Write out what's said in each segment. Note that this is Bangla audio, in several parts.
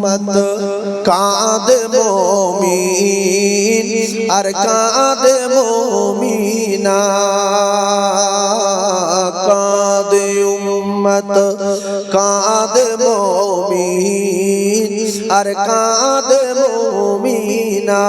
উম্মত কাঁদে মমিন আর কাঁদে মমিনা। কাঁদে উম্মত কাঁদে মমিন আর কাঁদে মমিনা।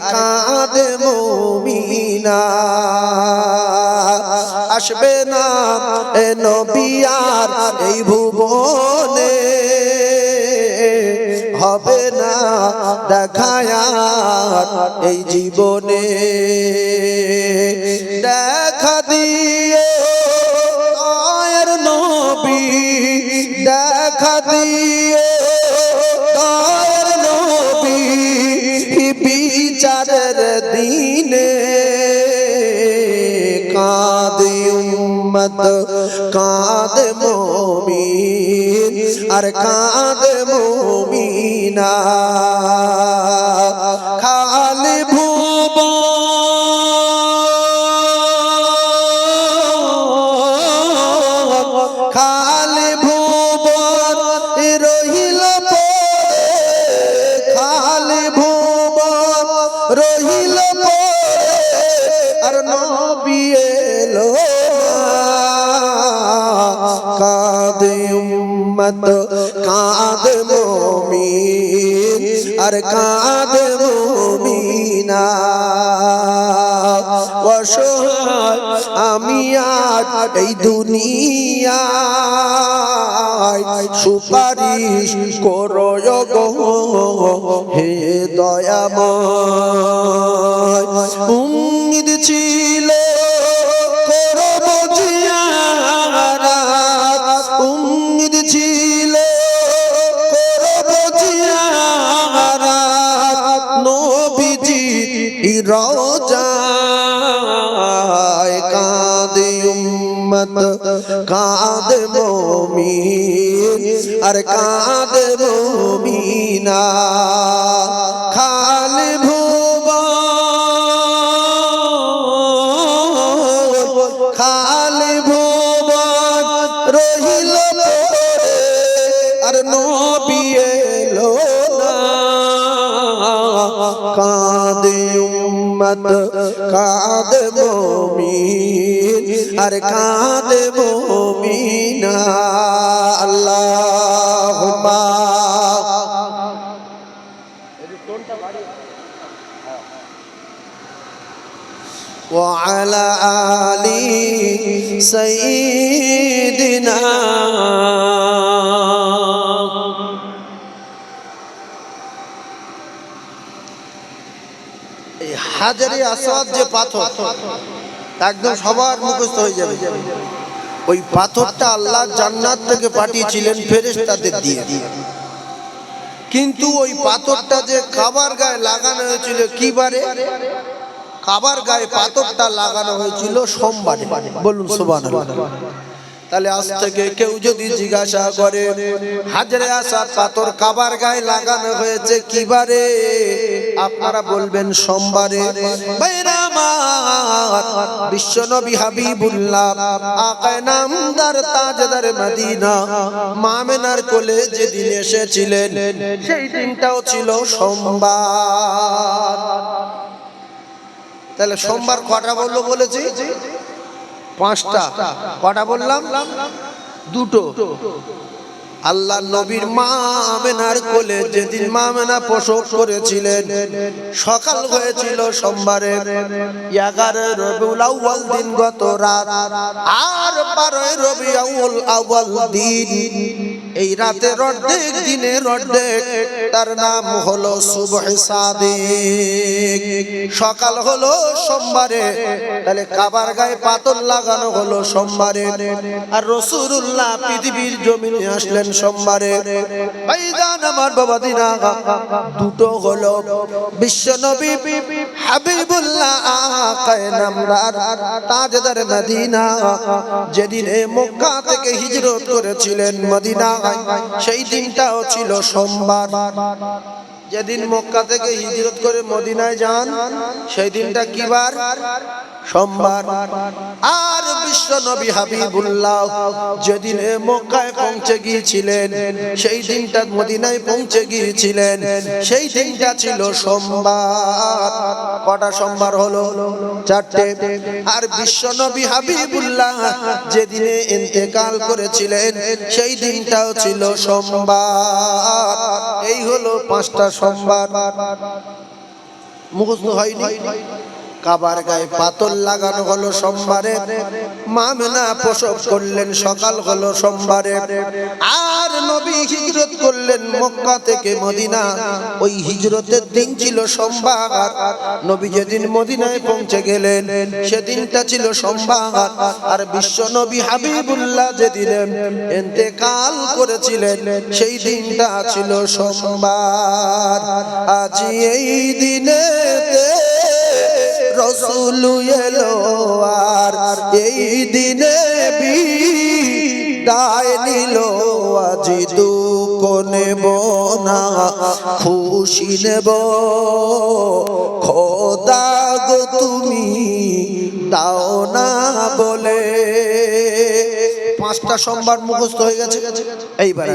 কাঁদে আসবে না এ নবী আর এই ভুবনে। হবে না দেখায়ার এই জীবনে। বিচারের দিনে কাঁদে উম্মত কাঁদ মমিন আর কাঁদ মমিনা উম্মত কাঁদে মমিন, আর কাঁদে মমিনা অসহায় আমি আজ এই দুনিয়ায় সুপারিশ করো হে দয়াময়, উম্মিদ ছিল মমিন, আর কাঁদে মমিনা। খালি ভুবন খালি ভুবন রহিল আর নবী এলো না। কাঁদে উম্মত আর কাঁদে মমিনা আল্লাহ وعلى آل سيدنا এই হাজারে আসাদ যে পাথর একদম সবার মুখস্থ হয়ে যাবে। ওই পাথরটা আল্লাহ জান্নাত থেকে পাঠিয়েছিলেন ফেরেশতাদের দিয়ে। কিন্তু ওই পাথরটা যে কাবার গায়ে লাগানো হয়েছিল কি বারে? কাবার গায়ে পাথরটা লাগানো হয়েছিল সোমবারে। বলুন সুবহানাল্লাহ। তাহলে আজ থেকে কেউ যদি জিজ্ঞাসা করে হাজরে আসা পাথর কাবার গায়ে লাগানো হয়েছে কিবারে আপনারা বলবেন সোমবারে। হাবিবুল্লাহ আকায় নামদার কোলে যেদিন এসেছিলেন, সেই দিনটাও ছিল সোমবার। তাহলে সোমবার কটা বলল বলেছি? পাঁচটা। কটা বললাম? দুটো। আল্লাহ নবীর মা আমেনার কোলে যেদিন মা আমেনা প্রসব করেছিলেন, সকাল হয়েছিল সোমবারে। এগারো রবিউল আউয়াল দিন গত রাত, আর বারোই রবি আউল আউয়াল দিন এই রাতের অর্ধেক, দিনের অর্ধেক, তার নাম হলো শুভ সকাল হলো সোমবারে, তাহলে কাবার গায়ে পাতল লাগানো হলো সোমবারে। আর রসুল্লাহ পৃথিবীর জমিনে আসলেন সোমবারে। আমার বাবা দিনা, দুটো হলো বিশ্ব নবী হাবিবুল্লাহ আকায়ে নামদার তাজদার মদিনা। যেদিন মক্কা থেকে হিজরত করেছিলেন মদিনা। সেই দিনটাও ছিল সোমবার। যেদিন মক্কা থেকে হিজরত করে মদিনায় যান সেই দিনটা কি বার? সোমবার। আর বিশ্ব নবী হাবিবুল্লাহ যেদিন মক্কায় পৌঁছে গিয়েছিলেন, সেই দিনটা মদিনায় পৌঁছে গিয়েছিলেন। সেই দিনটা ছিল সোমবার। কটা সোমবার হলো? চারটে। আর বিশ্ব নবী হাবিবুল্লাহ যেদিনে ইন্তেকাল করেছিলেন, সেই দিনটাও ছিল সোমবার। এই হলো পাঁচটা সোমবার মুখস্থ হয়নি। কাবার গায়ে পাতল লাগানো হলো সোমবারে। মামনা প্রসব করলেন, সকাল হলো সোমবারে। আর নবী হিজরত করলেন মক্কা থেকে মদিনা। ওই হিজরতের দিন ছিল সোমবার। নবী যেদিন মদিনায় পৌঁছে গেলেন, সেদিনটা ছিল সোমবার। আর বিশ্ব নবী হাবিবুল্লাহ যেদিন এতেকাল করেছিলেন, সেই দিনটা ছিল সোমবার। আজ এই দিনেতে রসুল এলো আর এই দিনে বিদায় নিল আজি দুঃখ নেব না খুশি নেব। খোদা গো তুমি দাও না বলে। পাঁচটা সোমবার মুখস্থ হয়ে গেছে। এইবার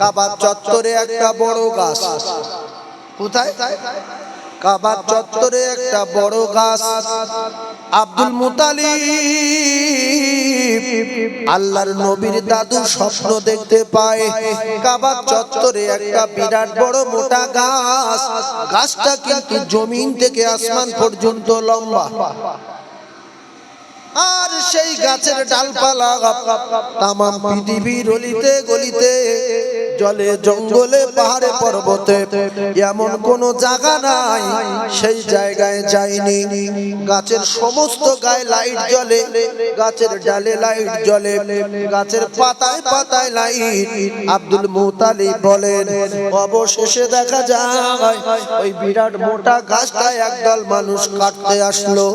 কাবার চত্বরে একটা বড় গাছ। কোথায়? কাবার চত্বরে একটা বড় গাছ। আব্দুল মুতালি আল্লাহর নবীর দাদু স্বপ্ন দেখতে পায়। কাবার চত্বরে একটা বিরাট বড় মোটা গাছ। গাছটা কিন্তু জমিন থেকে আসমান পর্যন্ত লম্বা। আর সেই গাছের ডালপালা পৃথিবীর অলিতে গলিতে, জলে জঙ্গলে, পাহাড়ে, পর্বতে, এমন কোন জায়গা নাই, সেই জায়গায় যায়নি গাছের সমস্ত গায়ে লাইট জ্বলে, গাছের ডালে লাইট জ্বলে, গাছের পাতায় পাতায় লাইট, আব্দুল মুতালি বলেন, অবশেষে দেখা যায়, ওই বিরাট মোটা গাছটা একদল মানুষ কাটতে আসলো।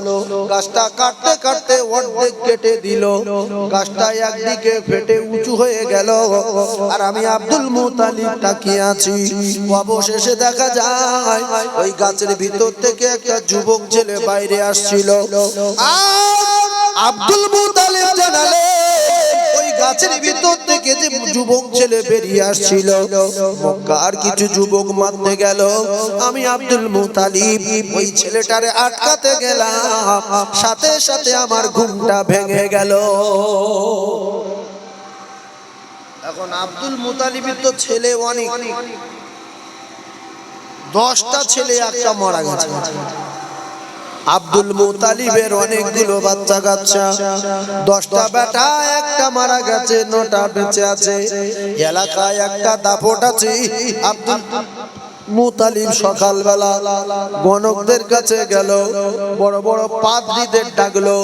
গাছটা কাটতে কাটতে অর্ধেক কেটে দিল। গাছটা একদিকে ফেটে উঁচু হয়ে গেল। আর আমি আব্দুল মুতালিব তাকিয়ে আছি। অবশেষে দেখা যায়, ওই গাছের ভিতর থেকে একটা যুবক ছেলে বাইরে আসছিল। আর আব্দুল মুতালিব জানালে গাছের ভিতর থেকে যে যুবক ছেলে বেরিয়ে আসছিল, মক্কার কিছু যুবক মারতে গেল। আমি আব্দুল মুতালিব, ওই ছেলেটারে আটকাতে গেলাম। সাথে সাথে আমার ঘুমটা ভেঙে গেল। এখন আব্দুল মুতালিবের তো ছেলে অনেক। দশটা ছেলে একটা মারা গেছে। আব্দুল মুতালিবের অনেকগুলো বাচ্চা কাচ্চা। দশটা বেটা, একটা মারা গেছে, নটা বেঁচে আছে। এলাকায় একটা দাপট আছে। আব্দুল মুতালিব সকালবেলা গণকদের কাছে গেল। বড় বড় পাদ্রীদের ডাকলো।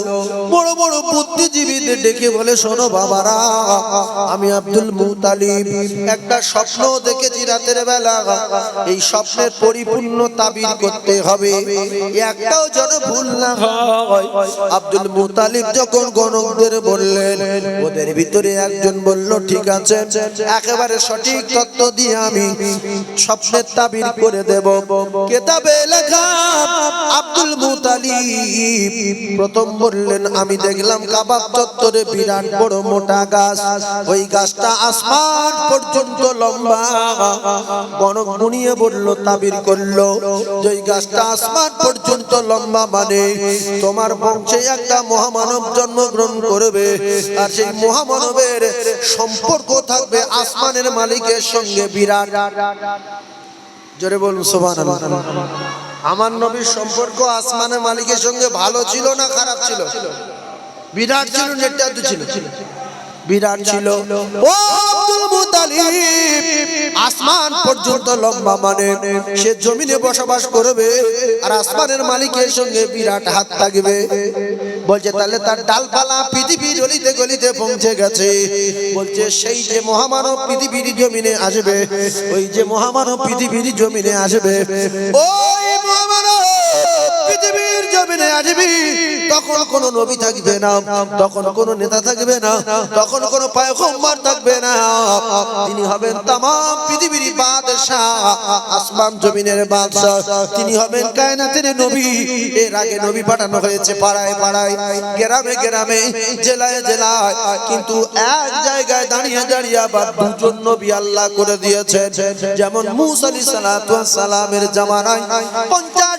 বড় বড় বুদ্ধিজীবীদের ডেকে বলে, শোনো বাবারা, আমি আব্দুল মুতালিব একটা স্বপ্ন দেখেছি রাতের বেলা। এই স্বপ্নের পরিপূর্ণ তাবির করতে হবে। একটাও যেন ভুল না হয়। আব্দুল মুতালিব যখন গণকদের বললেন, ওদের ভিতরে একজন বলল, ঠিক আছে, একেবারে সঠিক তত্ত্ব দিয়ে আমি স্বপ্নের তাবির করে দেব। কেতাবে লেখা আব্দুল মুতালিব। প্রথম বললেন, আমি দেখলাম কাবাব চত্বরে বিরাট বড় মোটা গাছ। ওই গাছটা আসমান পর্যন্ত লম্বা। গণক গুনিয়ে বলল, তাবির করল। যে গাছটা আসমান পর্যন্ত লম্বা মানে তোমার বংশে একটা মহামানব জন্মগ্রহণ করবে। আর সেই মহামানবের সম্পর্ক থাকবে আসমানের মালিকের সঙ্গে বিরাট। জোরে বলুন সোভান আমার নবীর সম্পর্ক আসমানের মালিকের সঙ্গে ভালো ছিল না খারাপ ছিল? বিরাট ছিল নেটটা ছিল? বিরাট ছিল। ও আসমান পর্যন্ত লম্বা মানে সে জমিনে বসবাস করবে, আর আসমানের মালিকের সঙ্গে বিরাট হাত থাকবে। বলছে, তাহলে তার ডালপালা পৃথিবীর গলিতে গলিতে পৌঁছে গেছে। বলছে, সেই যে মহামানব পৃথিবীর জমিনে আসবে, ওই যে মহামানব পৃথিবীর জমিনে আসবে। মহামানব পৃথিবীর আসবি, তখন কোন নবী থাকবে না, তখন কোন নেতা থাকবে না, তখন কোন পায়গম্বর থাকবে না। তিনি হবেন তামাম পৃথিবীর বাদশাহ, আসমান জমিনের বাদশাহ। তিনি হবেন কায়নাতের নবী। এর আগে নবী পাঠানো হয়েছে পাড়ায় পাড়ায়, গ্রামে গ্রামে, জেলায় জেলায়। কিন্তু এক জায়গায় দাঁড়িয়ে দাঁড়িয়ে আবার দুজন নবী আল্লাহ করে দিয়েছেন। যেমন মুসা আলাইহিস সালামের জামানায় 50 বছরে মুসা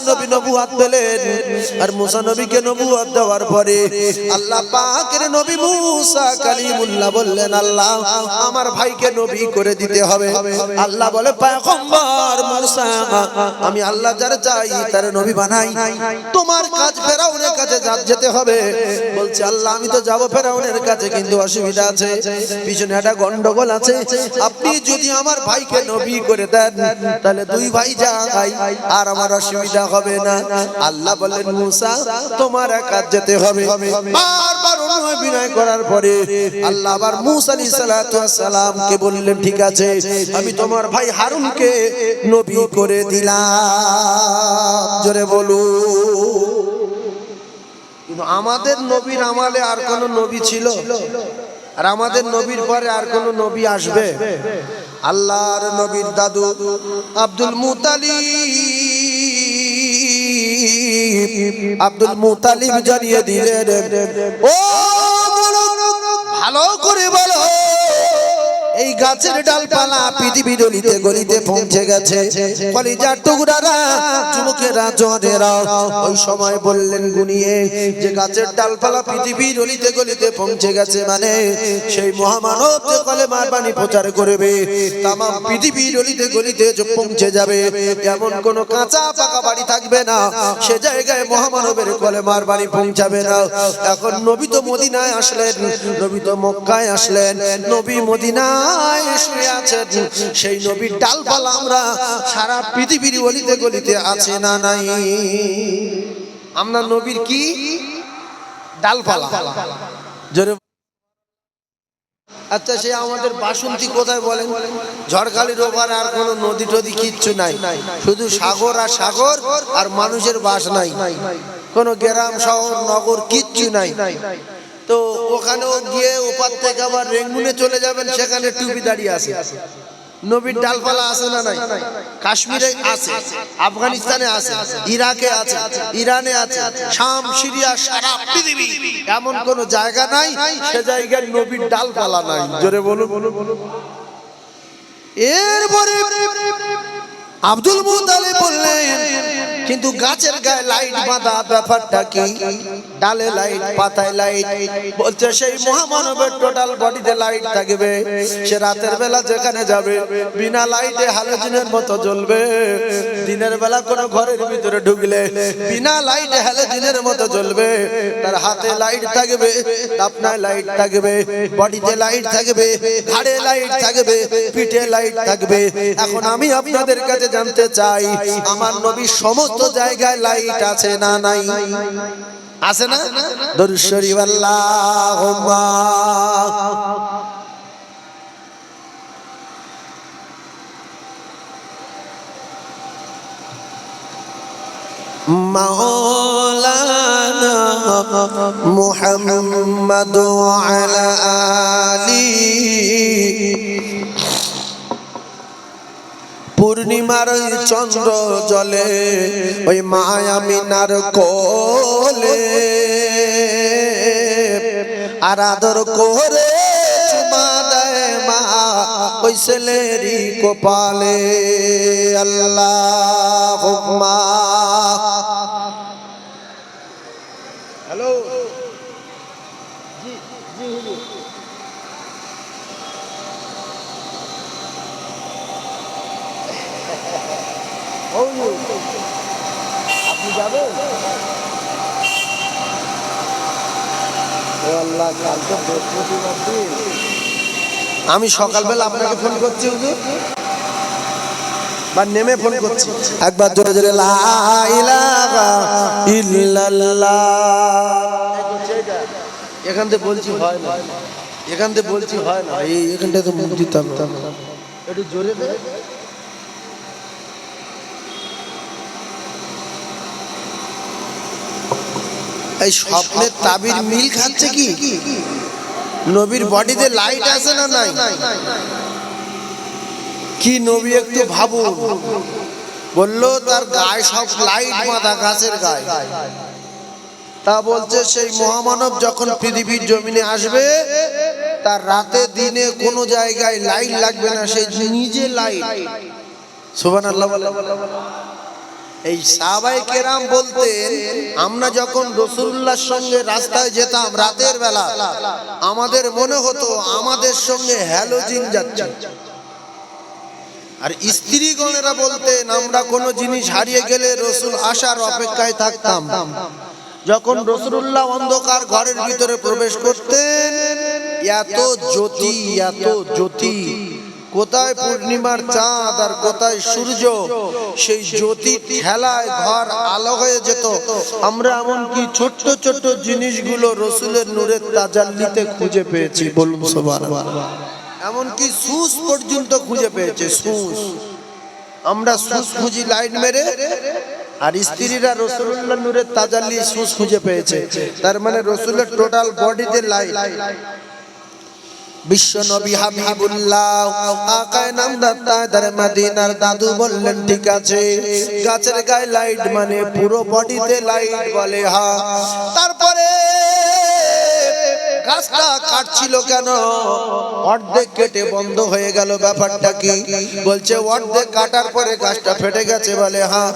নবী নবুয়াত পেলেন আর মুসা নবীকে নবুয়াত দেওয়ার পরে আল্লাহ পাকের নবী মুসা কালিমুল্লাহ বললেন, আল্লাহ, আমার ভাইকে নবী করে দিতে হবে। আল্লাহ বলে, পয়গম্বর মুসা, আমি আল্লাহ যার চাই, তার নবী বানাই। তোমার কাজ ফেরাউনের কাছে যা- যেতে হবে। বলছে, আল্লাহ, আমি তো যাব ফেরাউনের কাছে, কিন্তু অসুবিধা আছে। পিছনে একটা গন্ডগোল আছে। আপনি যদি আমার ভাইকে নবী করে দেন, তাহলে দুই ভাই যাই আর আমার অসুবিধা হবে না। আল্লাহ বলেন মুসা, তোমার একা যেতে হবে। বারবার অনুনয় বিনয় করার পরে আল্লাহ আবার মুসা আলাইহিস সালাতু ওয়াস সালামকে বললেন, ঠিক আছে, আমি তোমার ভাই হারুনকে নবী করে দিলাম। জোরে বলু কিন্তু আমাদের নবীর আমালে আর কোন নবী ছিল? আর আমাদের নবীর পরে আর কোন নবী আসবে? আল্লাহর নবীর দাদু আব্দুল মুতালিব। আব্দুল মুতালিব জানিয়ে দিলেন ও ভালো করে এই গাছের ডালপালা পৃথিবী দলিতে গলিতে পৌঁছে গেছে। কলিজার টুকরারা যুবকেরা জনেরা ওই সময় বললেন গুনিয়ে যে গাছের ডালপালা পৃথিবী দলিতে গলিতে পৌঁছে গেছে মানে সেই মহামানব যে কলেমার বাণী প্রচার করবে তামাম পৃথিবী দলিতে গলিতে পৌঁছে যাবে এমন কোন কাঁচা পাকা বাড়ি থাকবে না। সে জায়গায় মহামানবের কলেমার বাণী পৌঁছাবে না। এখন নবী তো মদিনায় আসলেন নবী তো মক্কায় আসলেন নবী মদিনায় শুয়ে আছেন? সেই নবীর ডালপালা আমরা সারা পৃথিবীর গলিতে গলিতে আছে না নাই? আমরা নবীর কি? ডালপালা। জোরে আচ্ছা সে আমাদের বাসন্তী কোথায় বলেন? ঝড়খালির ওপারে আর কোনো নদী টদি কিচ্ছু নাই। শুধু সাগর আর সাগর আর মানুষের বাস নাই। কোনো গ্রাম, শহর, নগর কিচ্ছু নাই। তো ওখানেও গিয়ে ওপার থেকে আবার রেঙ্গুনে চলে যাবেন, সেখানে টুপি দাঁড়িয়ে আছে। নবীর ডালপালা আছে না নাই? কাশ্মীরে আছে, আফগানিস্তানে আছে, ইরাকে আছে, ইরানে আছে, শাম, সিরিয়া, সারা পৃথিবী। এমন কোন জায়গা নাই, সে জায়গায় নবীর ডালপালা নাই। জোরে বলো বলো বলো এরপরে আব্দুল মুতালিব বললেন, কিন্তু গাছের গায়ে লাইট বাঁধা ব্যাপারটা কি? ডালে লাইট, পাতায় লাইট? বলছে, সেই মহামানবের টোটাল বডিতে লাইট থাকবে। সে রাতের বেলা যেখানে যাবে, বিনা লাইটে হ্যালোজিনের মতো জ্বলবে। দিনের বেলা কোনো ঘরের ভিতরে ঢুকলে বিনা লাইটে হ্যালোজিনের মতো জ্বলবে। তার হাতে লাইট থাকবে আপনার লাইট থাকবে বডিতে লাইট থাকবে, ঘাড়ে লাইট থাকবে, পিঠে লাইট থাকবে। এখন আমি আপনাদের কাছে জানতে চাই আমার নবীর সমস্ত জায়গায় লাইট আছে না নাই আছে না দরুদ শরীফ আল্লাহুম্মা مولانا محمد وعلى آله পূর্ণিমার চন্দ্র জলে ওই মায়ামিনার কোলে। আর আদর করে ওই ছেলেরই কপালে। আল্লাহ আপনি যাবেন? আল্লাহ কাল তো বৃহস্পতিবার দিন। আমি সকালবেলা আপনাকে ফোন করছি হুজুর। বা নেমে ফোন করছি। একবার জোরে জোরে এখান থেকে বলছি হয় না। এখান থেকে বলছি হয় না। এই এখানটা তো মুখ দিতাম একটু জোরে এই স্বপ্নের তাবির মিল খাচ্ছে কি? নবীর বডিতে লাইট আছে না নাই? কি নবী একটু ভাবুন বলল, তার গায়ে সব লাইট মাথা গাছের গায়ে। তা বলছে, সেই মহামানব যখন পৃথিবীর জমিনে আসবে, তার রাতে, দিনে কোনো জায়গায় লাইট লাগবে না সেই নিজে লাইট সুবান আল্লাহ এই সাহাবাই কেরাম বলতেন, আমরা যখন রসুল্লাহর সঙ্গে রাস্তায় যেতাম রাতের বেলা, আমাদের মনে হতো আমাদের সঙ্গে হ্যালোজিন যাচ্ছে। আর স্ত্রীগণেরা বলতেন, আমরা কোনো জিনিস হারিয়ে গেলে রসুল আসার অপেক্ষায় থাকতাম। যখন রসুল্লাহ অন্ধকার ঘরের ভিতরে প্রবেশ করতেন, এত জ্যোতি এত জ্যোতি। কোথায় পূর্ণিমার চাঁদ আর কোথায় সূর্য, সেই জ্যোতি ঠেলায় ঘর আলো হয়ে যেত। আমরা এমনকি ছোট্ট ছোট্ট জিনিসগুলো রসুলের নূরের তাজাল্লিতে খুঁজে পেয়েছি, বলুন সবার এমনকি সুস পর্যন্ত খুঁজে পেয়েছে সুস আমরা সুস খুঁজি লাইন মেরে, আর স্ত্রীরা রসুল্লাহ নূরের তাজাল্লি সুস খুঁজে পেয়েছে। তার মানে রসুলের টোটাল বডিতে লাইট বিশ্ব নবী হাবিবুল্লাহ, আকায় নাম দাত্তাদার মদিনার দাদু বললেন, ঠিক আছে। গাছের গায়ে লাইট মানে পুরো বডিতে লাইট বলে হা তারপরে গাছটা কাটছিল কেন? অর্ধেক কেটে বন্ধ হয়ে গেল ব্যাপারটা কি? বলছে, অর্ধেক কাটার পরে গাছটা ফেটে গেছে বলে হ্যাঁ।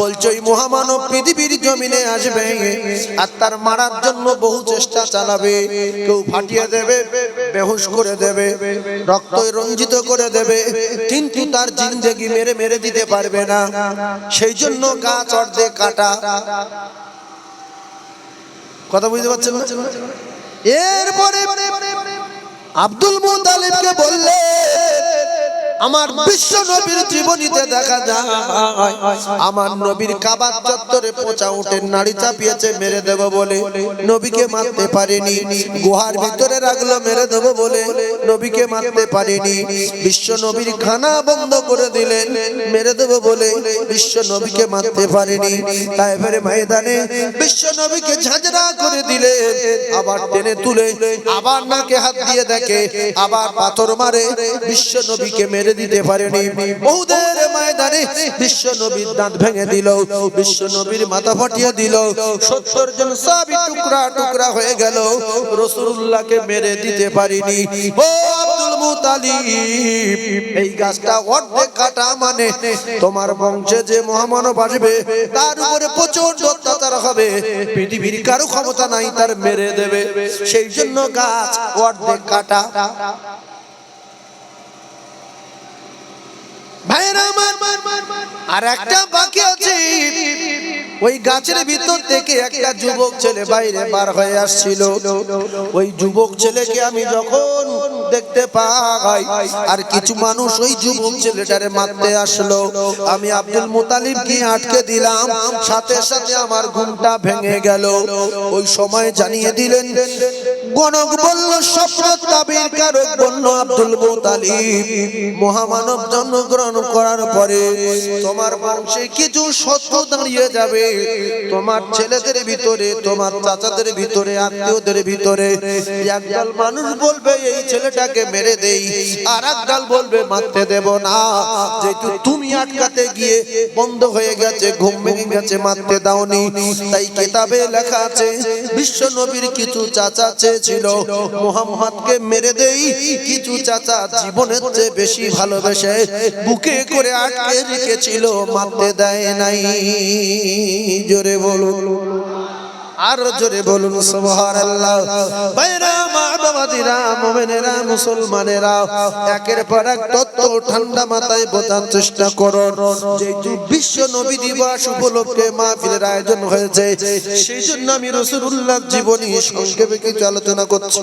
বলছে, ওই মহামানব পৃথিবীর জমিনে আসবে আর তার মারার জন্য বহু চেষ্টা চালাবে। কেউ ফাটিয়ে দেবে, বেহুশ করে দেবে, রক্ত রঞ্জিত করে দেবে, কিন্তু তার জিন্দেগি মেরে মেরে দিতে পারবে না। সেই জন্য গাছ অর্ধেক কাটা। কথা বুঝতে পারছেন না? এরপরে আব্দুল মুতালিবকে বললে আমার বিশ্ব নবীর জীবনীতে দেখা যায়, আমার নবীর কাবার চত্বরে পচা উঠে নাড়ি চাপিয়েছে, মেরে দেব বলে। নবীকে মারতে পারেনি, গুহার ভিতরে রাখল, মেরে দেব বলে। নবীকে মারতে পারেনি বিশ্ব নবীর খানা বন্ধ করে দিলেন, মেরে দেব বলে। বিশ্ব নবীকে মারতে পারেনি তাই ফেরে ময়দানে বিশ্ব নবীকে ঝাঁঝরা করে দিলে আবার টেনে তুলে, আবার নাকে হাত দিয়ে দেখে, আবার পাথর মারে। বিশ্ব নবীকে মেরে দিতে পারেনি। বহুদের ময়দানে বিশ্ব নবীর দাঁত ভেঙে দিল বিশ্ব নবীর মাথা ফাটিয়ে দিল, সত্তর জন সাবি টুকরা টুকরা হয়ে গেল রসুল্লাহকে মেরে দিতে পারিনি। ও আব্দুল মুতালিব, এই গাছটা অর্ধেক কাটা মানে তোমার বংশে যে মহামানব আসবে, তার উপরে প্রচণ্ড অত্যাচার হবে, পৃথিবীর কারও ক্ষমতা নাই, তার মেরে দেবে। সেই জন্য গাছ অর্ধেক কাটা। আর একটা বাকি আছে। ওই গাছের ভিতর থেকে একটা যুবক ছেলে বাইরে বার হয়ে আসছিল। ওই যুবক ছেলেকে আমি যখন দেখতে পাই, আর কিছু মানুষ ওই যুবক ছেলেটারে মারতে আসলো। আমি আব্দুল মুতালিব কি আটকে দিলাম। সাথে সাথে আমার ঘুমটা ভেঙে গেল। ওই সময় জানিয়ে দিলেন গণক বলল, স্বপ্ন কারক বলল, আব্দুল মুতালিব, মহামানব জন্মগ্রহণ করার পরে তোমার বংশে কিছু সত্য দাঁড়িয়ে যাবে। তোমার ছেলেদের ভিতরে, তোমার চাচাদের ভিতরে, আত্মীয়দের ভিতরে একদল মানুষ বলবে, এই ছেলেটাকে মেরে দেই। আর একদল বলবে, মারতে দেব না। যেহেতু তুমি আটকাতে গিয়ে বন্ধ হয়ে গেছে, ঘুম ভেঙে গেছে, মারতে দাওনি। তাই কিতাবে লেখা আছে, বিশ্ব নবীর কিছু চাচা চেয়েছিল মোহাম্মদকে মেরে দেই, কিছু চাচা জীবনের চেয়ে বেশি ভালোবেসে বুকে করে আটকে রেখেছিল, মারতে দেয় নাই। জোরে বলুন। আরও জোরে বলুন, সুবহানাল্লাহ। বাবাদিরা মুমিনেরা, মুসলমানেরা, একের পর এক তত্ত্ব ঠান্ডা মাথায় বোঝার চেষ্টা করুন। যেহেতু বিশ্ব নবী দিবস উপলক্ষে মাহফিলের আয়োজন হয়েছে সেই জন্য আমি রাসূলুল্লাহর জীবনী সংক্ষেপে কিছু আলোচনা করছি।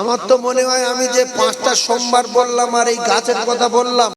আমার তো মনে হয় আমি যে পাঁচটা সোমবার বললাম আর এই গাছের কথা বললাম